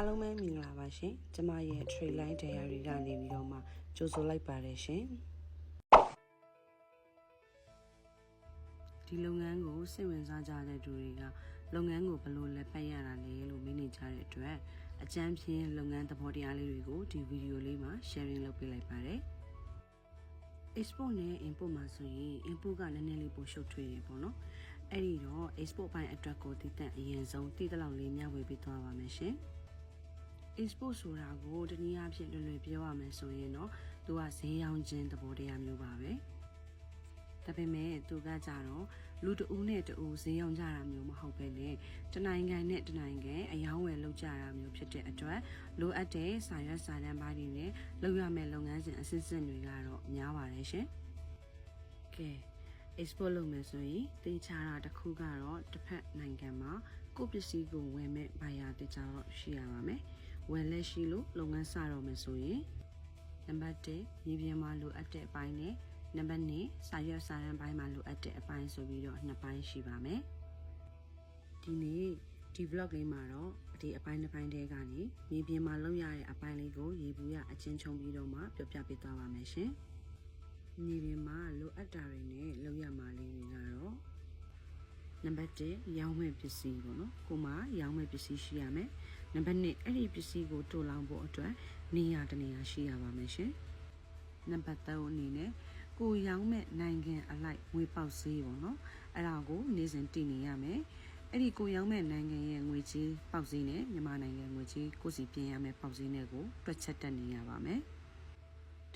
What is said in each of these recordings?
အားလုံးပဲမင်္ဂလာပါရှင်ကျမရဲ့ trade line diary ကနေပြီးတော့မှကြိုဆိုလိုက်ပါတယ်ရှင်ဒီလုပ်ငန်းကိုစိတ်ဝင်စားကြတဲ့သူတွေကလုပ်ငန်းကိုဘယ်လိုလဲပတ်ရတာလဲလို့မေးနေကြတဲ့အတွက်အကြမ်းဖြင့်လုပ်ငန်းသဘောတရားလေးတွေကိုဒီဗီဒီယိုလေးမှာ sharing လုပ်ပေးလိုက်ပါတယ် export နဲ့ import မှာဆိုရင် import ကနည်းနည်းလေးပိုရှုပ်ထွေးတယ်ပေါ့နော်အဲ့ဒီတော့ export ဘိုင်းအတွက်ကိုတည်တဲ့အရင်ဆုံးတည်တဲ့လောက်လေးမျှဝေပေးသွားပါမယ်ရှင် export ဆိုတာကိုတနည်းအားဖြင့်လွယ်လွယ်ပြောရမယ်ဆိုရင်တော့သူကဈေးရောင်းခြင်းသဘောတရားမျိုးပါပဲဒါပေမဲ့သူကကြတော့လူတဦးနဲ့တဦးဈေးရောင်းကြတာမျိုးမဟုတ်ပဲねတနိုင်ငံနဲ့တနိုင်ငံအယောင်းဝယ်လုပ်ကြတာမျိုးဖြစ်တဲ့အတွက်လိုအပ်တဲ့စာရွက်စာတမ်းပိုင်းတွေနဲ့လုပ်ရမယ့်လုပ်ငန်းစဉ်အစစ်အစစ်တွေကတော့များပါတယ်ရှင်ကဲ export လုပ်မယ်ဆိုရင်တေချာတာတစ်ခုကတော့တစ်ဖက်နိုင်ငံမှာကိုယ့်ပစ္စည်းကိုဝယ်မဲ့ buyer တေချာတော့ရှိရပါမယ် ဝယ်လက်ရှိလို့လုပ်ငန်းစတော့မယ်ဆိုရင်နံပါတ်1မြေပြင်မှာလိုအပ်တဲ့အပိုင်းနဲ့နံပါတ်2စာရွက်စာတမ်းပိုင်းမှာလိုအပ်တဲ့အပိုင်းဆိုပြီးတော့နှစ်ပိုင်းရှိပါမယ်ဒီနေ့ဒီ vlog လေးမှာတော့ဒီအပိုင်းတစ်ပိုင်းတည်းကနေမြေပြင်မှာလုပ်ရတဲ့အပိုင်းလေးကိုရေဘူးရအချင်းချုံပြီးတော့မှပြောပြပေးသွားပါမယ်ရှင်မြေပြင်မှာလိုအပ်တာတွေနဲ့လုပ်ရမှာလေးတွေကတော့နံပါတ်1ရောင်းမဲ့ပစ္စည်းပေါ့နော်ကိုမရောင်းမဲ့ပစ္စည်းရှိရမယ် နံပါတ်2အဲ့ဒီပစ္စည်းကိုတိုးလောင်ဖို့အတွက်နေရာတစ်နေရာရှိရပါမယ်ရှင်နံပါတ်3အနေနဲ့ကိုရောင်းမဲ့နိုင်ငံအလိုက်ငွေပေါက်ဈေးပေါ့နော်အဲ့ဒါကိုနေ့စဉ်တည်နေရမယ်အဲ့ဒီကိုရောင်းမဲ့နိုင်ငံရဲ့ငွေကြေးပေါက်ဈေးနဲ့မြန်မာနိုင်ငံငွေကြေးကိုစီပြင်ရမယ်ပေါက်ဈေးနဲ့ကိုတွက်ချက်တက်နေရပါမယ်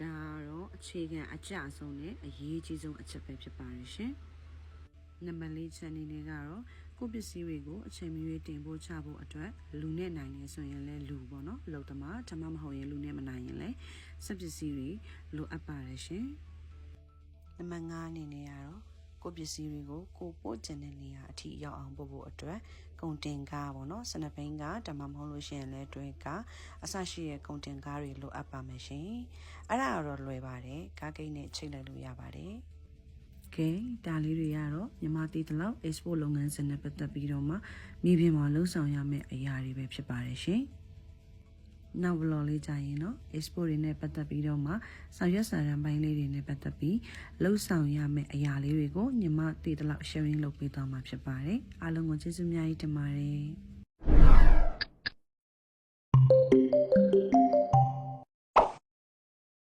ဒါကတော့အခြေခံအကျအဆုံးနဲ့အရေးကြီးဆုံးအချက်ပဲဖြစ်ပါတယ်ရှင်နံပါတ်၄ချက်အနေနဲ့ကတော့ ကိုယ့်ပစ္စည်းတွေကိုအချိန်မရွေးတင်ပို့ချဖို့အတွက်လူနဲ့နိုင်နေဆိုရင်လည်းလူပေါ့နော်လုံသမားဓမ္မမဟုတ်ရင်လူနဲ့မနိုင်ရင်လည်းစက်ပစ္စည်းတွေလိုအပ်ပါတယ်ရှင်နံပါတ်5အနေနဲ့ကတော့ကိုယ့်ပစ္စည်းတွေကိုကိုပို့ကျင်တဲ့နေရာအထိရောက်အောင်ပို့ဖို့အတွက်ကုန်တင်ကားပေါ့နော်စနဘိန်းကဓမ္မမဟုတ်လို့ရှိရင်လည်းတွဲကအဆရှိရဲ့ကုန်တင်ကားတွေလိုအပ်ပါမယ်ရှင်အဲ့ဒါတော့လွယ်ပါတယ်ကားကိန်းနဲ့ချိန်လိုက်လို့ရပါတယ် ကဲဒါလေးတွေကတော့မြန်မာတည်တလောက် export လုပ်ငန်းစဉ်နဲ့ပတ်သက်ပြီးတော့မှမြေပြင်မှာလှုပ်ဆောင်ရမယ့်အရာတွေပဲဖြစ်ပါတယ်ရှင်နောက်ဘလော်လေးကြာရင်တော့ export တွေနဲ့ပတ်သက်ပြီးတော့မှဆောင်ရွက်စာတမ်းပိုင်းလေးတွေနဲ့ပတ်သက်ပြီးလှုပ်ဆောင်ရမယ့်အရာလေးတွေကိုညီမတည်တလောက် sharing လုပ်ပေးသွားမှာဖြစ်ပါတယ်အားလုံးကိုကျေးဇူးအများကြီးတင်ပါတယ်